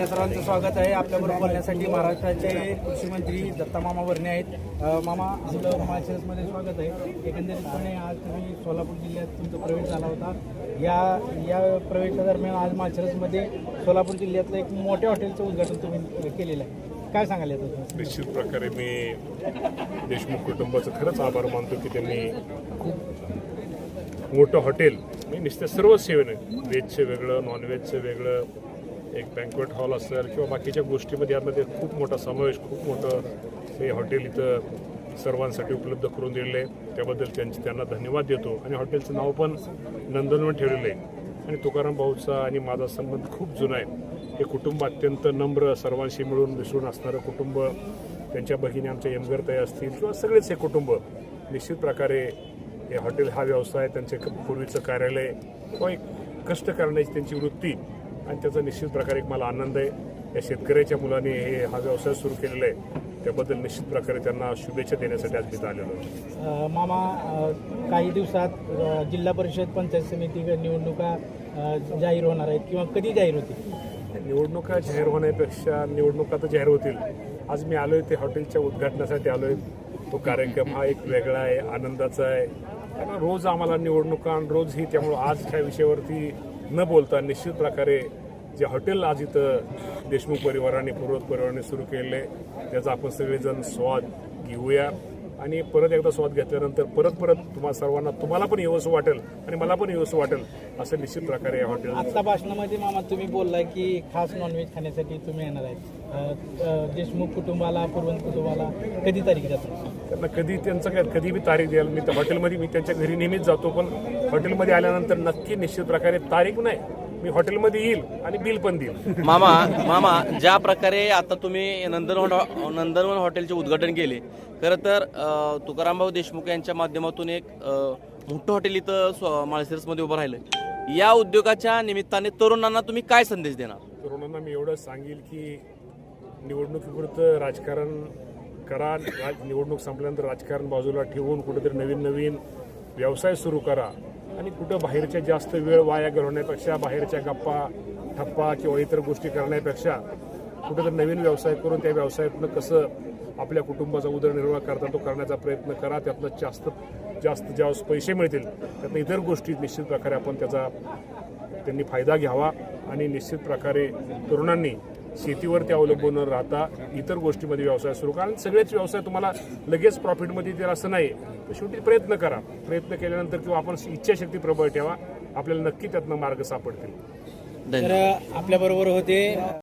आपल्या सर्वांचं स्वागत आहे. आपल्याबरोबर बोलण्यासाठी महाराष्ट्राचे कृषी मंत्री दत्ता मामा वर्णे आहेत. मामा आपलं माळशिरसमध्ये स्वागत आहे. एकंदरीतपणे आज तुम्ही सोलापूर जिल्ह्यात तुमचा प्रवेश झाला होता. या या प्रवेशादरम्यान आज माळशिरसमध्ये सोलापूर जिल्ह्यातलं एक मोठ्या हॉटेलचं उद्घाटन तुम्ही केलेलं आहे. काय सांगाल याचं निश्चित प्रकारे मी देशमुख कुटुंबाचं खरंच आभार मानतो की त्यांनी खूप मोठं हॉटेल मी नुसत्या सर्व सेवेने व्हेजचं वेगळं नॉनव्हेजचं वेगळं एक बँकवेट हॉल असेल किंवा बाकीच्या गोष्टीमध्ये यामध्ये खूप मोठा समावेश खूप मोठं हे हॉटेल इथं सर्वांसाठी उपलब्ध करून दिलेलं आहे. त्याबद्दल त्यांचे त्यांना धन्यवाद देतो. आणि हॉटेलचं नाव पण नंदनवन ठेवलेलं आहे. आणि तुकाराम भाऊचा आणि माझा संबंध खूप जुना आहे. हे कुटुंब अत्यंत नम्र सर्वांशी मिळून मिसळून असणारं कुटुंब त्यांच्या भगिनी आमच्या यमगरताई असतील किंवा सगळेच हे कुटुंब निश्चित प्रकारे हे हॉटेल हा व्यवसाय त्यांचे पूर्वीचं कार्यालय किंवा एक कष्ट करण्याची त्यांची वृत्ती आणि त्याचा निश्चित प्रकारे एक मला आनंद आहे. या शेतकऱ्याच्या मुलाने हे हा व्यवसाय सुरू केलेला आहे. त्याबद्दल निश्चित प्रकारे त्यांना शुभेच्छा देण्यासाठी आज मी आलेलो आहे मामा काही दिवसात जिल्हा परिषद पंचायत समिती निवडणुका जाहीर होणार आहेत किंवा कधी जाहीर होतील? निवडणुका जाहीर होण्यापेक्षा निवडणुका तर जाहीर होतील. आज मी आलोय ते हॉटेलच्या उद्घाटनासाठी आलोय. तो कार्यक्रम हा एक वेगळा आहे आनंदाचा आहे. कारण रोज आम्हाला निवडणुका आणि रोज ही त्यामुळं आज ह्या विषयावरती न बोलता निश्चित प्रकारे जे हॉटेल आज इथं देशमुख परिवाराने पूर्वत परिवाराने सुरू केलेलं आहे त्याचा आपण सगळेजण स्वाद घेऊया. आणि परत एकदा स्वाद घेतल्यानंतर परत परत तुम्हा सर्वांना तुम्हाला पण येवंसं वाटेल आणि मला पण येवंसं वाटेल असं निश्चित प्रकारे या हॉटेल आत्ता भाषणामध्ये मामा तुम्ही बोललाय की खास नॉनव्हेज खाण्यासाठी तुम्ही येणार आहेत. अ, देशमुख कुटुंबाला पूर्वंत कुटुंबाला कधी तारीख जातात त्यांना कधी त्यांचं काय कधी बी तारीख द्याल मी तर हॉटेलमध्ये मी त्यांच्या घरी नेहमीच जातो पण हॉटेलमध्ये आल्यानंतर नक्की निश्चित प्रकारे तारीख नाही. मी हॉटेलमध्ये येईल आणि बिल पण देईल. मामा मामा ज्या प्रकारे आता तुम्ही नंदनवन नंदनवन हॉटेलचे उद्घाटन केले खरं तर अ, तुकारामभाऊ देशमुख यांच्या माध्यमातून एक अ, मोठं हॉटेल इथं स्व- माळशिरसमध्ये उभं राहिलं या उद्योगाच्या निमित्ताने तरुणांना तुम्ही काय संदेश देणार? तरुणांना मी एवढं सांगेल की निवडणुकीपुरतं राजकारण करा राज निवडणूक संपल्यानंतर राजकारण बाजूला ठेवून कुठेतरी नवीन नवीन व्यवसाय सुरू करा. आणि कुठं बाहेरच्या जास्त वेळ वाया घालवण्यापेक्षा बाहेरच्या गप्पा ठप्पा किंवा इतर गोष्टी करण्यापेक्षा कुठेतरी नवीन व्यवसाय करून त्या व्यवसायातनं कसं आपल्या कुटुंबाचा उदरनिर्वाह करता तो करण्याचा प्रयत्न करा. त्यातनं जास्त जास्त ज्यावेळेस पैसे मिळतील त्यातनं इतर गोष्टी निश्चित प्रकारे आपण त्याचा त्यांनी फायदा घ्यावा. आणि निश्चित प्रकारे तरुणांनी शेतीवरती अवलंबून न राहता इतर गोष्टीमध्ये व्यवसाय सुरू करा. आणि सगळेच व्यवसाय तुम्हाला लगेच प्रॉफिटमध्ये येतील असं नाही तर शेवटी प्रयत्न करा. प्रयत्न केल्यानंतर किंवा आपण इच्छाशक्ती प्रबळ ठेवा. आपल्याला नक्की त्यातनं मार्ग सापडतील. धन्यवाद. तर आपल्याबरोबर होते